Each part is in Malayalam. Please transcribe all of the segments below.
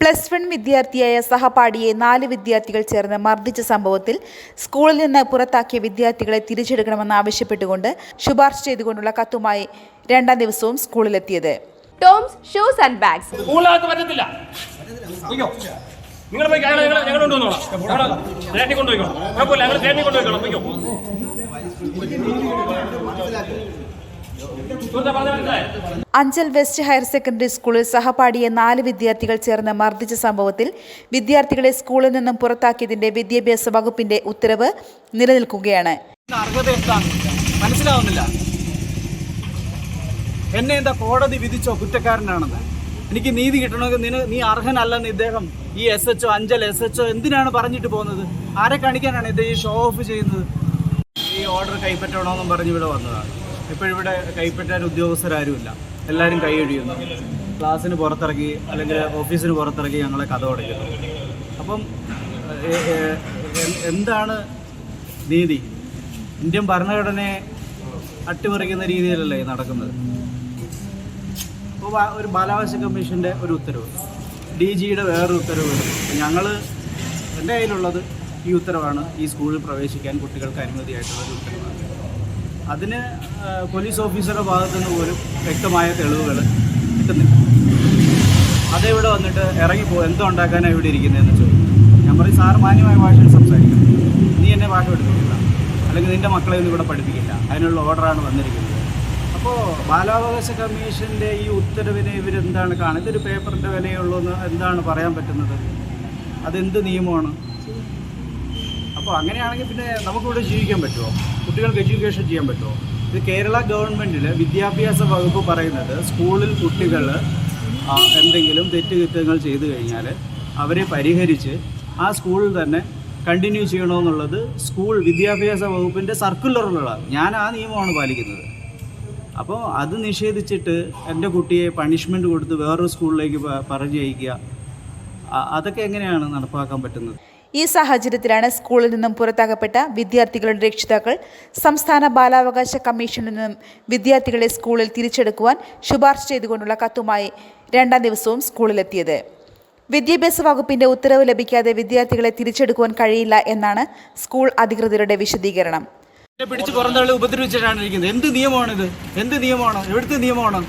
പ്ലസ് വൺ വിദ്യാർത്ഥിയായ സഹപാഠിയെ നാല് വിദ്യാർത്ഥികൾ ചേർന്ന് മർദ്ദിച്ച സംഭവത്തിൽ സ്കൂളിൽ നിന്ന് പുറത്താക്കിയ വിദ്യാർത്ഥികളെ തിരിച്ചെടുക്കണമെന്ന് ആവശ്യപ്പെട്ടുകൊണ്ട് ശുപാർശ ചെയ്തുകൊണ്ടുള്ള കത്തുമായി രണ്ടാം ദിവസവും സ്കൂളിലെത്തിയത്. Toms shoes and bags. സ്കൂളിനകത്ത് പറ്റത്തില്ല. അയ്യോ. നിങ്ങൾ പോയി ഞങ്ങൾ ഞങ്ങൾ ഞങ്ങൾ കൊണ്ടുവന്നോളാം. തേണ്ടി കൊണ്ടുപോയിക്കോളാം. കുഴപ്പമില്ല ഞങ്ങൾ തേടി കൊണ്ടുപോയിക്കോളാം. അയ്യോ. അഞ്ചൽ വെസ്റ്റ് ഹയർ സെക്കൻഡറി സ്കൂളിൽ സഹപാഠിയെ നാല് വിദ്യാർത്ഥികൾ ചേർന്ന് മർദ്ദിച്ച സംഭവത്തിൽ വിദ്യാർത്ഥികളെ സ്കൂളിൽ നിന്നും പുറത്താക്കിയതിന്റെ വിദ്യാഭ്യാസ വകുപ്പിന്റെ ഉത്തരവ് നിലനിൽക്കുകയാണ്. മനസ്സിലാവുന്നില്ല. എന്നെ എന്താ കോടതി വിധിച്ചോ? കുറ്റക്കാരനാണെന്ന്. എനിക്ക് നീതി കിട്ടണമെങ്കിൽ നിന നീ അർഹനല്ലെന്ന് ഇദ്ദേഹം ഈ S H Anchal S H എന്തിനാണ് പറഞ്ഞിട്ട് പോകുന്നത്? ആരെ കാണിക്കാനാണ് ഇത് ഈ ഷോ ഓഫ് ചെയ്യുന്നത്? ഈ ഓർഡർ കൈപ്പറ്റണമെന്നും പറഞ്ഞ് ഇവിടെ വന്നതാണ്. ഇപ്പോഴിവിടെ കൈപ്പറ്റാൻ ഉദ്യോഗസ്ഥരാരുമില്ല. എല്ലാവരും കൈയൊഴിയുന്നു ക്ലാസ്സിന് പുറത്തിറക്കി അല്ലെങ്കിൽ ഓഫീസിന് പുറത്തിറക്കി ഞങ്ങളെ കഥ അടയ്ക്കുന്നു അപ്പം എന്താണ് നീതി? ഇന്ത്യൻ ഭരണഘടനയെ അട്ടിമറിക്കുന്ന രീതിയിലല്ലേ നടക്കുന്നത്? ഇപ്പോൾ ഒരു ബാലാവകാശ കമ്മീഷന്റെ ഒരു ഉത്തരവ്. ഡി ജിയുടെ വേറൊരു ഉത്തരവ് ഞങ്ങൾ എന്റെ കയ്യിലുള്ളത് ഈ ഉത്തരവാണ്. ഈ സ്കൂളിൽ പ്രവേശിക്കാൻ കുട്ടികൾക്ക് അനുമതിയായിട്ടുള്ള ഒരു ഉത്തരവാണ്. അതിന് പോലീസ് ഓഫീസറുടെ ഭാഗത്തു നിന്ന് പോലും വ്യക്തമായ തെളിവുകൾ കിട്ടുന്നില്ല. അതേവിടെ വന്നിട്ട് ഇറങ്ങിപ്പോ എന്തോ ഉണ്ടാക്കാനാണ് ഇവിടെ ഇരിക്കുന്നതെന്ന് ചോദിക്കും. ഞാൻ പറയും സാർ മാന്യമായ ഭാഷയിൽ സംസാരിക്കും. നീ എന്നെ ഭാഷ എടുക്കുന്നില്ല അല്ലെങ്കിൽ നിന്റെ മക്കളെ ഒന്നും ഇവിടെ പഠിപ്പിക്കില്ല. അതിനുള്ള ഓർഡറാണ് വന്നിരിക്കുന്നത്. അപ്പോൾ ബാലാവകാശ കമ്മീഷന്റെ ഈ ഉത്തരവിനെ ഇവരെന്താണ് കാണുന്നത്? ഇതൊരു പേപ്പറിന്റെ വിലയുള്ളൂ എന്ന് എന്താണ് പറയാൻ പറ്റുന്നത്? അതെന്ത് നിയമമാണ്? അപ്പോൾ അങ്ങനെയാണെങ്കിൽ പിന്നെ നമുക്കിവിടെ ജീവിക്കാൻ പറ്റുമോ? കുട്ടികൾക്ക് എഡ്യൂക്കേഷൻ ചെയ്യാൻ പറ്റുമോ? ഇത് കേരള ഗവൺമെന്റിൽ വിദ്യാഭ്യാസ വകുപ്പ് പറയുന്നത് സ്കൂളിൽ കുട്ടികൾ എന്തെങ്കിലും തെറ്റുകുറ്റങ്ങൾ ചെയ്തു കഴിഞ്ഞാൽ അവരെ പരിഹരിച്ച് ആ സ്കൂളിൽ തന്നെ കണ്ടിന്യൂ ചെയ്യണമെന്നുള്ളത് സ്കൂൾ വിദ്യാഭ്യാസ വകുപ്പിന്റെ സർക്കുലറിലുള്ളതാണ് ഞാൻ ആ നിയമമാണ് പാലിക്കുന്നത്. അപ്പോൾ അത് നിഷേധിച്ചിട്ട് എന്റെ കുട്ടിയെ പണിഷ്മെന്റ് കൊടുത്ത് വേറൊരു സ്കൂളിലേക്ക് പറഞ്ഞയക്കുക അതൊക്കെ എങ്ങനെയാണ് നടപ്പാക്കാൻ പറ്റുന്നത്? ഈ സാഹചര്യത്തിലാണ് സ്കൂളിൽ നിന്നും പുറത്താക്കപ്പെട്ട വിദ്യാർത്ഥികളുടെ രക്ഷിതാക്കൾ സംസ്ഥാന ബാലാവകാശ കമ്മീഷനിൽ നിന്നും വിദ്യാർത്ഥികളെ സ്കൂളിൽ തിരിച്ചെടുക്കുവാൻ ശുപാർശ ചെയ്തുകൊണ്ടുള്ള കത്തുമായി രണ്ടാം ദിവസവും സ്കൂളിലെത്തിയത്. വിദ്യാഭ്യാസ വകുപ്പിന്റെ ഉത്തരവ് ലഭിക്കാതെ വിദ്യാർത്ഥികളെ തിരിച്ചെടുക്കുവാൻ കഴിയില്ല എന്നാണ് സ്കൂൾ അധികൃതരുടെ വിശദീകരണം. പിടിച്ച് പുറന്തള്ളി ഉപദ്രവിച്ചിട്ടാണ് ഇരിക്കുന്നത്. എന്ത് നിയമമാണിത്? എന്ത് നിയമമാണ്? എവിടുത്തെ നിയമമാണ്?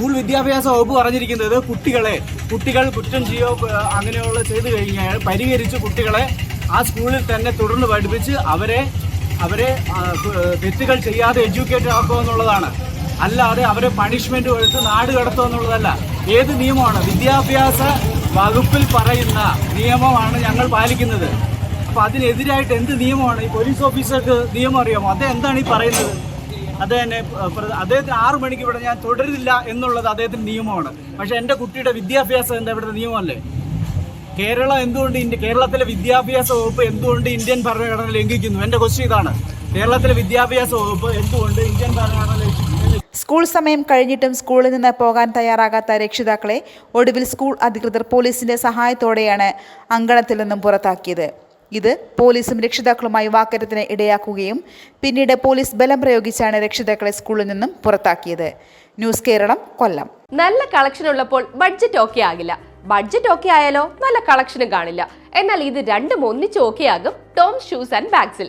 സ്കൂൾ വിദ്യാഭ്യാസ വകുപ്പ് പറഞ്ഞിരിക്കുന്നത് കുട്ടികളെ കുട്ടികൾ കുറ്റം ചെയ്യോ അങ്ങനെയുള്ള ചെയ്തു കഴിഞ്ഞാൽ പരിഹരിച്ച് കുട്ടികളെ ആ സ്കൂളിൽ തന്നെ തുടർന്ന് പഠിപ്പിച്ച് അവരെ അവരെ തെറ്റുകൾ ചെയ്യാതെ എഡ്യൂക്കേറ്റ് ആക്കുക എന്നുള്ളതാണ്. അല്ലാതെ അവരെ പണിഷ്മെന്റ് കൊടുത്ത് നാട് കടത്തുക എന്നുള്ളതല്ല. ഏത് നിയമമാണ്? വിദ്യാഭ്യാസ വകുപ്പിൽ പറയുന്ന നിയമമാണ് ഞങ്ങൾ പാലിക്കുന്നത്. അപ്പോൾ അതിനെതിരായിട്ട് എന്ത് നിയമമാണ്? ഈ പോലീസ് ഓഫീസർക്ക് നിയമം അറിയാമോ? അതെന്താണ് ഈ പറയുന്നത്? അദ്ദേഹം അദ്ദേഹത്തിന് ആറു മണിക്ക് ഇവിടെ ഞാൻ തുടരില്ല എന്നുള്ളത് അദ്ദേഹത്തിന്റെ നിയമമാണ്. പക്ഷെ എന്റെ കുട്ടിയുടെ വിദ്യാഭ്യാസം എന്താ ഇവിടുത്തെ നിയമമല്ലേ? കേരളം എന്തുകൊണ്ട് ഇന്ത്യ കേരളത്തിലെ വിദ്യാഭ്യാസ വകുപ്പ് എന്തുകൊണ്ട് ഇന്ത്യൻ ഭരണഘടന ലംഘിക്കുന്നു? എന്റെ ക്വസ്റ്റ്യൻ ഇതാണ്. കേരളത്തിലെ വിദ്യാഭ്യാസ വകുപ്പ് എന്തുകൊണ്ട് ഇന്ത്യൻ ഭരണഘടന സ്കൂൾ സമയം കഴിഞ്ഞിട്ടും സ്കൂളിൽ നിന്ന് പോകാൻ തയ്യാറാകാത്ത രക്ഷിതാക്കളെ ഒടുവിൽ സ്കൂൾ അധികൃതർ പോലീസിന്റെ സഹായത്തോടെയാണ് അങ്കണത്തിൽ നിന്നും പുറത്താക്കിയത്. ഇത് പോലീസും രക്ഷിതാക്കളുമായി വാക്കരത്തിന് ഇടയാക്കുകയും പിന്നീട് പോലീസ് ബലം പ്രയോഗിച്ചാണ് രക്ഷിതാക്കളെ സ്കൂളിൽ നിന്നും പുറത്താക്കിയത്. ന്യൂസ് കേരളം കൊല്ലം. നല്ല കളക്ഷൻ ഉള്ളപ്പോൾ ബഡ്ജറ്റ് ഓക്കെ ആകില്ല. ബഡ്ജറ്റ് ഓക്കെ ആയാലോ നല്ല കളക്ഷനും കാണില്ല. എന്നാൽ ഇത് രണ്ടും ഒന്നിച്ച് ഓക്കെ ആകും ടോം ഷൂസ് ആൻഡ് ബാഗ്സിൽ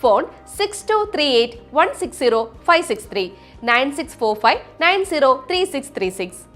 phone 6238 160 563 9645